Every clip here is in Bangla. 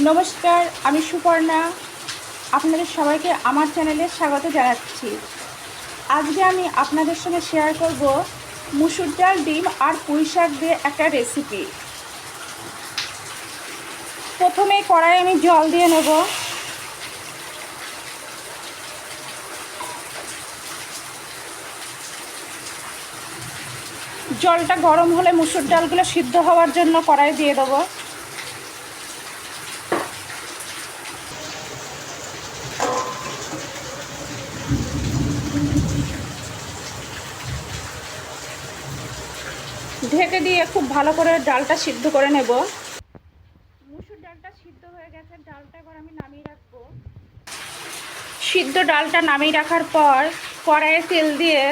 নমস্কার, আমি সুপর্ণা। আপনাদের সবাইকে আমার চ্যানেলে স্বাগত জানাচ্ছি। আজকে আমি আপনাদের সঙ্গে শেয়ার করব মুসুর ডাল, ডিম আর পুঁই শাক দিয়ে একটা রেসিপি প্রথমে কড়াই আমি জল দিয়ে নেব। জলটা গরম হলে মুসুর ডালগুলো সিদ্ধ হওয়ার জন্য কড়াই দিয়ে দেবো। ঢেকে দিয়ে খুব ভালো করে ডালটা সিদ্ধ করে নেব। মুসুর ডালটা সিদ্ধ হয়ে গেছে ডালটা এবার আমি নামিয়ে রাখব। সিদ্ধ ডালটা নামিয়ে রাখার পর কড়াইয়ে তেল দিয়ে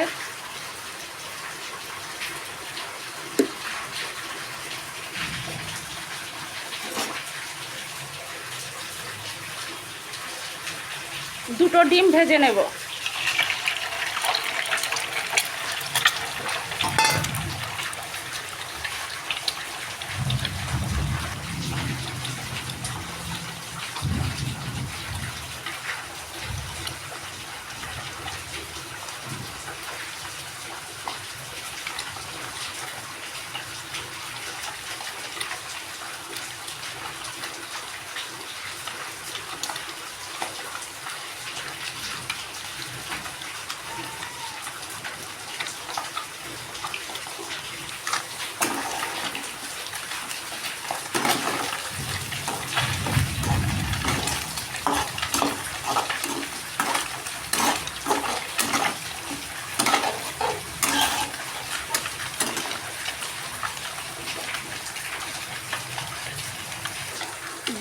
দুটো ডিম ভেজে নেব।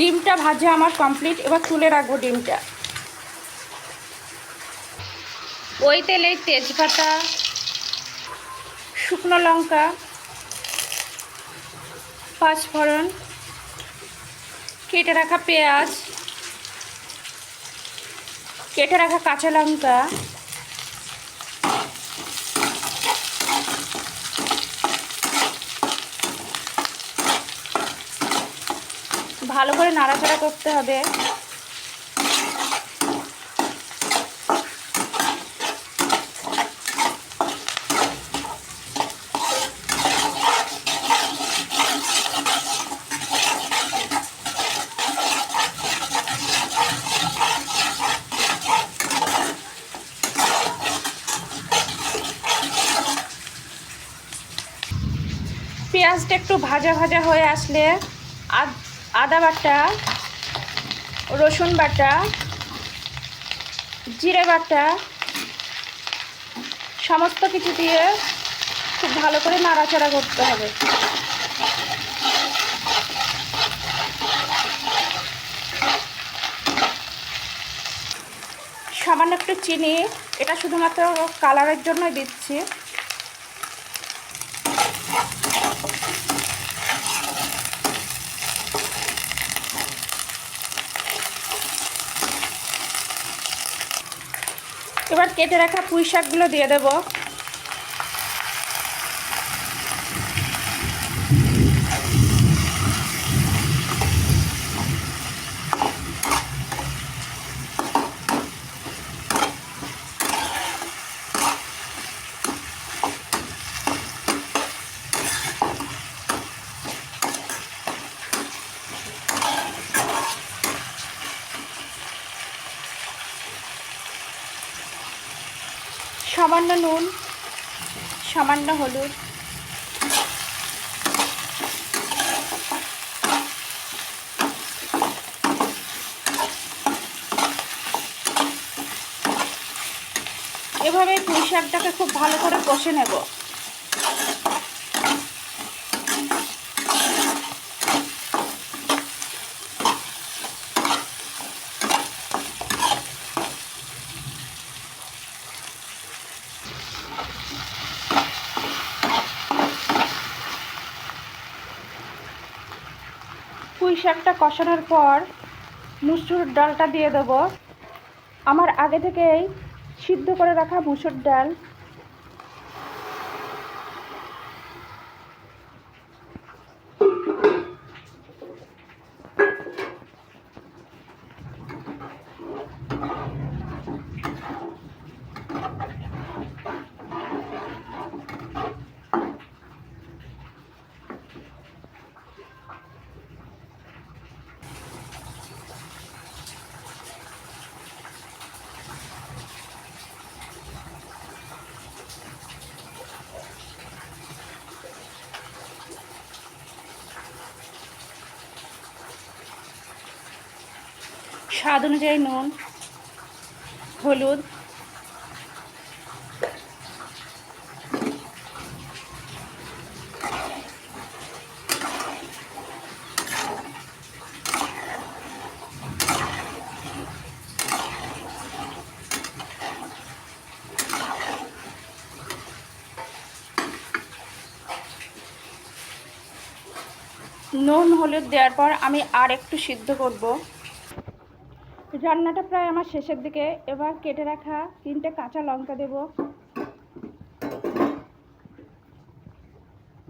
ডিমটা ভাজা আমার কমপ্লিট এবার তুলে রাখব ডিমটা। ওই তেলে তেজপাতা, শুকনো লঙ্কা, পাঁচফোড়ন, কেটে রাখা পেঁয়াজ, কেটে রাখা কাঁচা লঙ্কা ভালো করে নাড়াচাড়া করতে হবে। পেঁয়াজটা একটু ভাজা ভাজা হয়ে আসলে আদ আদা বাটা, রসুন বাটা, জিরে বাটা, সমস্ত কিছু দিয়ে খুব ভালো করে নাড়াচাড়া করতে হবে। সামান্য একটু চিনি, এটা শুধুমাত্র কালারের জন্য দিচ্ছি। এবার কেটে রাখা পুঁই শাকগুলো দিয়ে দেব। সামান্য নুন সামান্য হলুদ। এভাবে পুঁই শাকটাকে খুব ভালো করে কষে নেব। পুঁই শাকটা কষানোর পর মুসুর ডালটা দিয়ে দেবো। আমার আগে থেকেই সিদ্ধ করে রাখা মুসুর ডাল স্বাদ অনুযায়ী নুন হলুদ নুন হলুদ দেওয়ার পর আমি আর একটু সিদ্ধ করব। রান্নাটা প্রায় আমার শেষের দিকে। এবার কেটে রাখা তিনটে কাঁচা লঙ্কা দেব।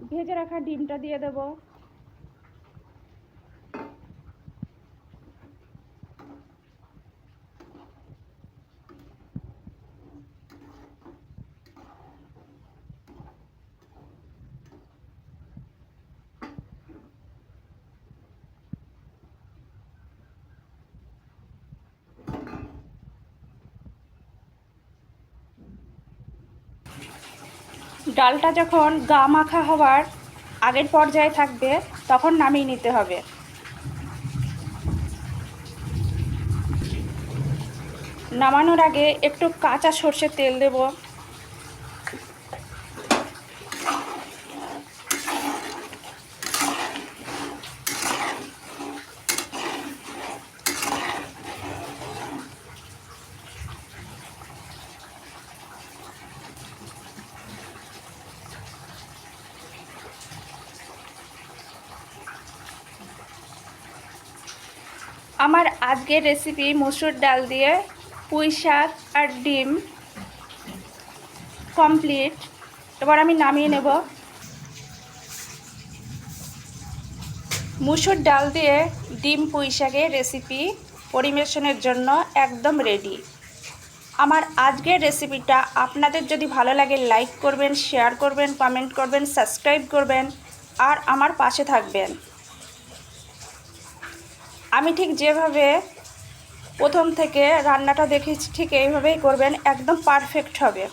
ভেজে রাখা ডিমটা দিয়ে দেব। ডালটা যখন গা মাখা হওয়ার আগের পর্যায়ে থাকবে, তখন নামিয়ে নিতে হবে। নামানোর আগে একটু কাঁচা সর্ষের তেল দেব। আমার আজকের রেসিপি মসুর ডাল দিয়ে পুঁই শাক আর ডিম কমপ্লিট এবার আমি নামিয়ে নেব। মুসুর ডাল দিয়ে ডিম পুঁই শাকের রেসিপি পরিবেশনের জন্য একদম রেডি আমার আজকের রেসিপিটা আপনাদের যদি ভালো লাগে লাইক করবেন শেয়ার করবেন কমেন্ট করবেন সাবস্ক্রাইব করবেন, আর আমার পাশে থাকবেন। আমি ঠিক যেভাবে প্রথম থেকে রান্নাটা দেখেছি ঠিক এইভাবেই করবেন একদম পারফেক্ট হবে।